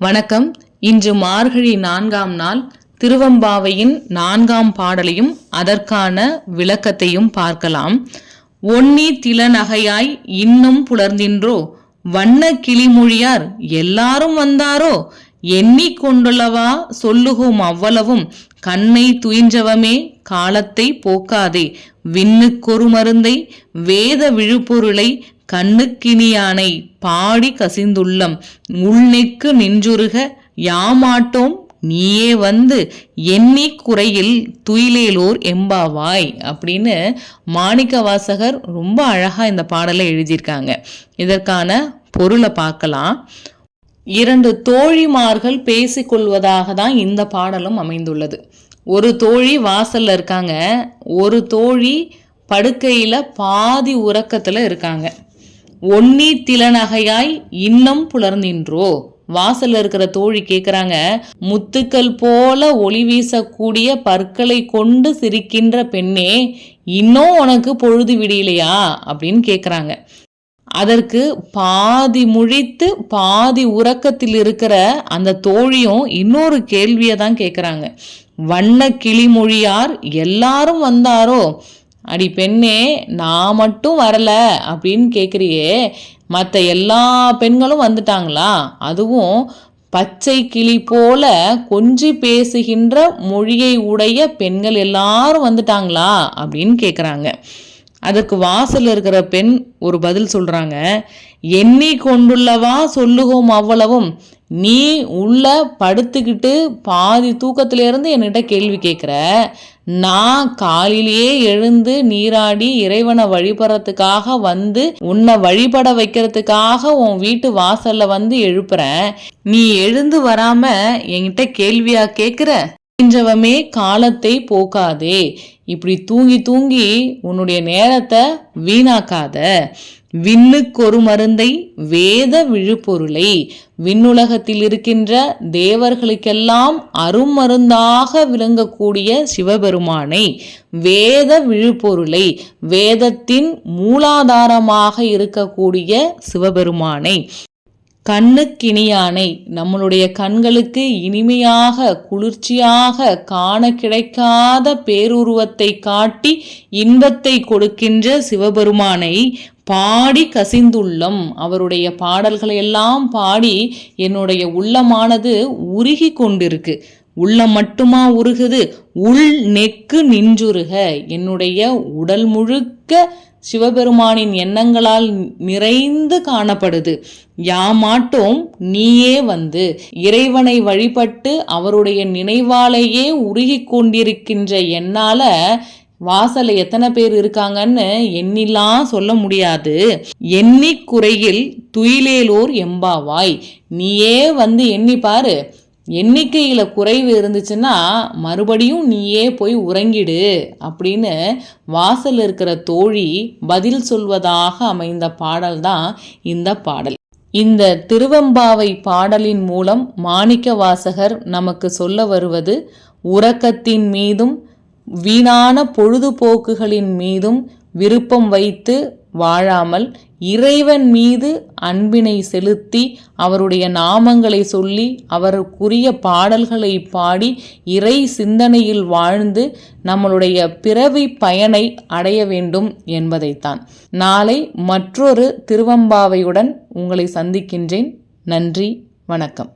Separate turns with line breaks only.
வணக்கம். இன்று மார்கழி நான்காம் நாள் திருவம்பாவையின் நான்காம் பாடலையும் அதற்கான விளக்கத்தையும் பார்க்கலாம். ஒன்னி திலநகையாய் இன்னும் புலர்ந்தின்றோ வண்ண கிளிமொழியார் எல்லாரும் வந்தாரோ எண்ணிக்கொண்டுள்ளவா சொல்லுகோம் அவ்வளவும் கண்ணை துயின்றவமே காலத்தை போக்காதே. விண்ணுக்கொரு மருந்தை வேத விழுப்பொருளை கண்ணுக்கினியானை பாடி கசிந்துள்ளம். உள்நெக்கு நின்றுருக யாமாட்டோம்? நீயே வந்து எண்ணி குறையில் துயிலேலோர் எம்பாவாய். அப்படின்னு மாணிக்க வாசகர் ரொம்ப அழகா இந்த பாடலை எழுதியிருக்காங்க. இதற்கான பொருளை பார்க்கலாம். இரண்டு தோழிமார்கள் பேசிக்கொள்வதாக தான் இந்த பாடலும் அமைந்துள்ளது. ஒரு தோழி வாசல்ல இருக்காங்க ஒரு தோழி படுக்கையில பாதி உறக்கத்துல இருக்காங்க. ஒன்னி திலநகையாய் இன்னும் புலர்ந்தின்றோ? வாசல்ல இருக்கிற தோழி கேக்குறாங்க முத்துக்கள் போல ஒளி வீசக்கூடிய பற்களை கொண்டு சிரிக்கின்ற பெண்ணே இன்னும் உனக்கு பொழுது விடியலையா? அப்படின்னு கேக்குறாங்க. அதற்கு பாதி முழித்து பாதி உறக்கத்தில் இருக்கிற அந்த தோழியும் இன்னொரு கேள்வியை தான் கேட்குறாங்க வண்ண கிளிமொழியார் எல்லாரும் வந்தாரோ? அடி பெண்ணே நான் மட்டும் வரல அப்படின்னு கேட்குறியே மற்ற எல்லா பெண்களும் வந்துட்டாங்களா? அதுவும் பச்சை கிளி போல கொஞ்சி பேசுகின்ற மொழியை உடைய பெண்கள் எல்லாரும் வந்துட்டாங்களா? அப்படின்னு கேட்குறாங்க அதற்கு வாசல் இருக்கிற பெண் ஒரு பதில் சொல்கிறாங்க எண்ணி கொண்டுள்ளவா சொல்லுகோம் அவ்வளவும். நீ உள்ள படுத்துக்கிட்டு பாதி தூக்கத்திலேருந்து என்கிட்ட கேள்வி கேட்குற? நான் காலையிலேயே எழுந்து நீராடி இறைவனை வழிபடுறதுக்காக வந்து உன்னை வழிபட வைக்கிறதுக்காக உன் வீட்டு வாசல்ல வந்து எழுப்புறேன். நீ எழுந்து வராம என்கிட்ட கேள்வியா கேட்குற? என்றவமே காலத்தை போக்காதே. இப்படி தூங்கி தூங்கி உன்னுடைய நேரத்தை வீணாக்காத. விண்ணுக்கொரு மருந்தை வேத விழுப்பொருளை. விண்ணுலகத்தில் இருக்கின்ற தேவர்களுக்கெல்லாம் அருமருந்தாக விளங்கக்கூடிய சிவபெருமானை வேத விழுப்பொருளை வேதத்தின் மூலாதாரமாக இருக்கக்கூடிய சிவபெருமானை. கண்ணுக்கினியானை நம்மளுடைய கண்களுக்கு இனிமையாக குளிர்ச்சியாக காண கிடைக்காத பேருருவத்தை காட்டி இன்பத்தை கொடுக்கின்ற சிவபெருமானை பாடி கசிந்துள்ளம். அவருடைய பாடல்களை எல்லாம் பாடி என்னுடைய உள்ளமானது உருகி கொண்டிருக்கு. உள்ளம் மட்டுமா உருகுது? உள் நெக்கு நின்றுருக. என்னுடைய உடல் முழுக்க சிவபெருமானின் எண்ணங்களால் நிறைந்து காணப்படுது. யாமாட்டோம் நீயே வந்து. இறைவனை வழிபட்டு அவருடைய நினைவாலேயே உருகி கொண்டிருக்கின்ற என்னால வாசல்ல எத்தனை பேர் இருக்காங்கன்னு எண்ணிலாம் சொல்ல முடியாது. எண்ணி குறையில் துயிலேலோர் எம்பாவாய். நீயே வந்து எண்ணி பாரு. எண்ணிக்கையில் குறைவு இருந்துச்சுன்னா மறுபடியும் நீயே போய் உறங்கிடு அப்படின்னு வாசல் இருக்கிற தோழி பதில் சொல்வதாக அமைந்த பாடல் தான் இந்த பாடல். இந்த திருவம்பாவை பாடலின் மூலம் மாணிக்க வாசகர் நமக்கு சொல்ல வருவது உறக்கத்தின் மீதும் வீணான பொழுதுபோக்குகளின் மீதும் விருப்பம் வைத்து வாழாமல் இறைவன் மீது அன்பினை செலுத்தி அவருடைய நாமங்களை சொல்லி அவருக்குரிய பாடல்களை பாடி இறை சிந்தனையில் வாழ்ந்து நம்மளுடைய பிறவி பயனை அடைய வேண்டும் என்பதைத்தான். நாளை மற்றொரு திருவம்பாவையுடன் உங்களை சந்திக்கின்றேன். நன்றி வணக்கம்.